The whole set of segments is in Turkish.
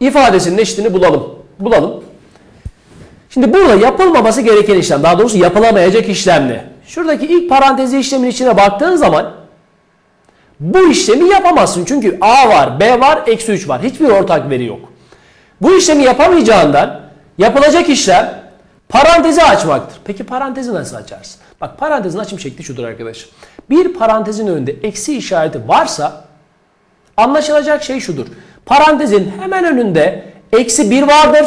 ifadesinin eşitini bulalım. Bulalım. Şimdi burada yapılmaması gereken işlem, daha doğrusu yapılamayacak işlem ne? Şuradaki ilk parantezi işlemin içine baktığın zaman bu işlemi yapamazsın. Çünkü A var, B var, eksi 3 var. Hiçbir ortak veri yok. Bu işlemi yapamayacağından yapılacak işlem parantezi açmaktır. Peki parantezi nasıl açarsın? Bak parantezin açım şekli şudur arkadaşım. Bir parantezin önünde eksi işareti varsa anlaşılacak şey şudur. Parantezin hemen önünde eksi 1 vardır.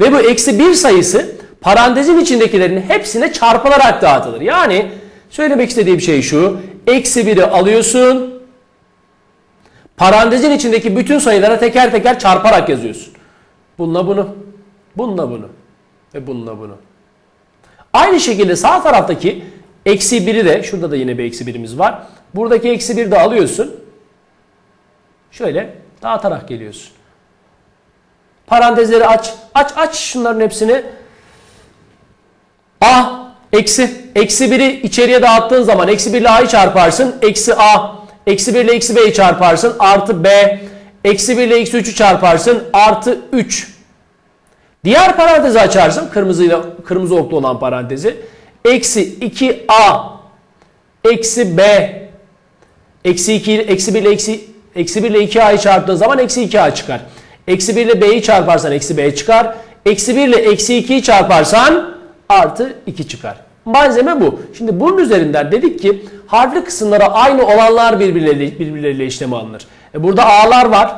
Ve bu eksi 1 sayısı parantezin içindekilerin hepsine çarpılarak dağıtılır. Yani söylemek istediğim şey şu. Eksi 1'i alıyorsun. Parantezin içindeki bütün sayılara teker teker çarparak yazıyorsun. Bununla bunu. Bununla bunu. Ve bununla bunu. Aynı şekilde sağ taraftaki eksi 1'i de şurada da yine bir eksi 1'imiz var. Buradaki eksi 1'i de alıyorsun. Şöyle dağıtarak geliyorsun. Parantezleri aç. Aç aç şunların hepsini. A eksi. Eksi 1'i içeriye dağıttığın zaman eksi 1 ile A'yı çarparsın. Eksi A. Eksi 1 ile eksi B'yi çarparsın. Artı B. Eksi 1 ile eksi 3'ü çarparsın. Artı 3. Diğer parantezi açarsın. Kırmızıyla kırmızı oklu olan parantezi. Eksi 2A. Eksi B. Eksi 2 eksi 1 ile eksi eksi 1 ile 2a'yı çarptığın zaman eksi 2a çıkar. Eksi 1 ile b'yi çarparsan eksi b çıkar. Eksi 1 ile eksi 2'yi çarparsan artı 2 çıkar. Malzeme bu. Şimdi bunun üzerinden dedik ki harfli kısımlara aynı olanlar birbirleriyle, birbirleriyle işleme alınır. E burada a'lar var.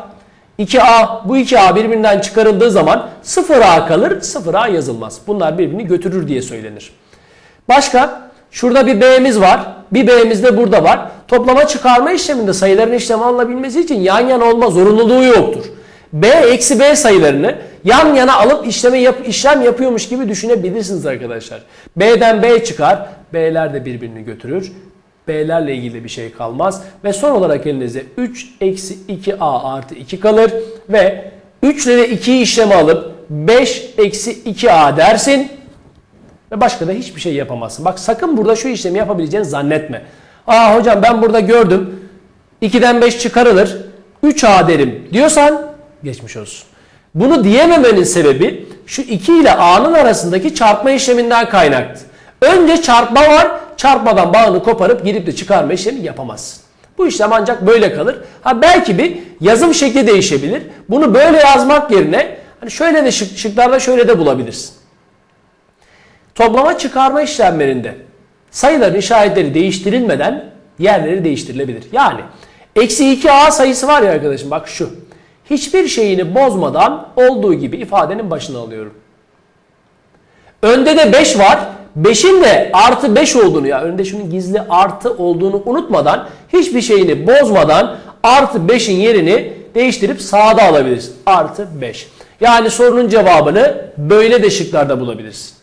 2a bu 2a birbirinden çıkarıldığı zaman 0a kalır 0a yazılmaz. Bunlar birbirini götürür diye söylenir. Başka? Şurada bir B'miz var. Bir B'miz de burada var. Toplama çıkarma işleminde sayıların işlem alınabilmesi için yan yana olma zorunluluğu yoktur. B eksi B sayılarını yan yana alıp işleme yap, işlem yapıyormuş gibi düşünebilirsiniz arkadaşlar. B'den B çıkar. B'ler de birbirini götürür. B'lerle ilgili bir şey kalmaz. Ve son olarak elinize 3 eksi 2A artı 2 kalır. Ve 3 ile de 2'yi işleme alıp 5 eksi 2A dersin. Ve başka da hiçbir şey yapamazsın. Bak sakın burada şu işlemi yapabileceğini zannetme. Aa hocam ben burada gördüm. 2'den 5 çıkarılır. 3A derim diyorsan geçmiş olsun. Bunu diyememenin sebebi şu 2 ile A'nın arasındaki çarpma işleminden kaynaklı. Önce çarpma var. Çarpmadan bağını koparıp girip de çıkarma işlemi yapamazsın. Bu işlem ancak böyle kalır. Ha belki bir yazım şekli değişebilir. Bunu böyle yazmak yerine hani şöyle de şık, şıklarda şöyle de bulabilirsin. Toplama çıkarma işlemlerinde sayıların işaretleri değiştirilmeden yerleri değiştirilebilir. Yani eksi 2a sayısı var ya arkadaşım bak şu. Hiçbir şeyini bozmadan olduğu gibi ifadenin başına alıyorum. Önde de 5 var. 5'in de artı 5 olduğunu ya önde şunun gizli artı olduğunu unutmadan hiçbir şeyini bozmadan artı 5'in yerini değiştirip sağda alabilirsin. Artı 5. Yani sorunun cevabını böyle de şıklarda bulabilirsin.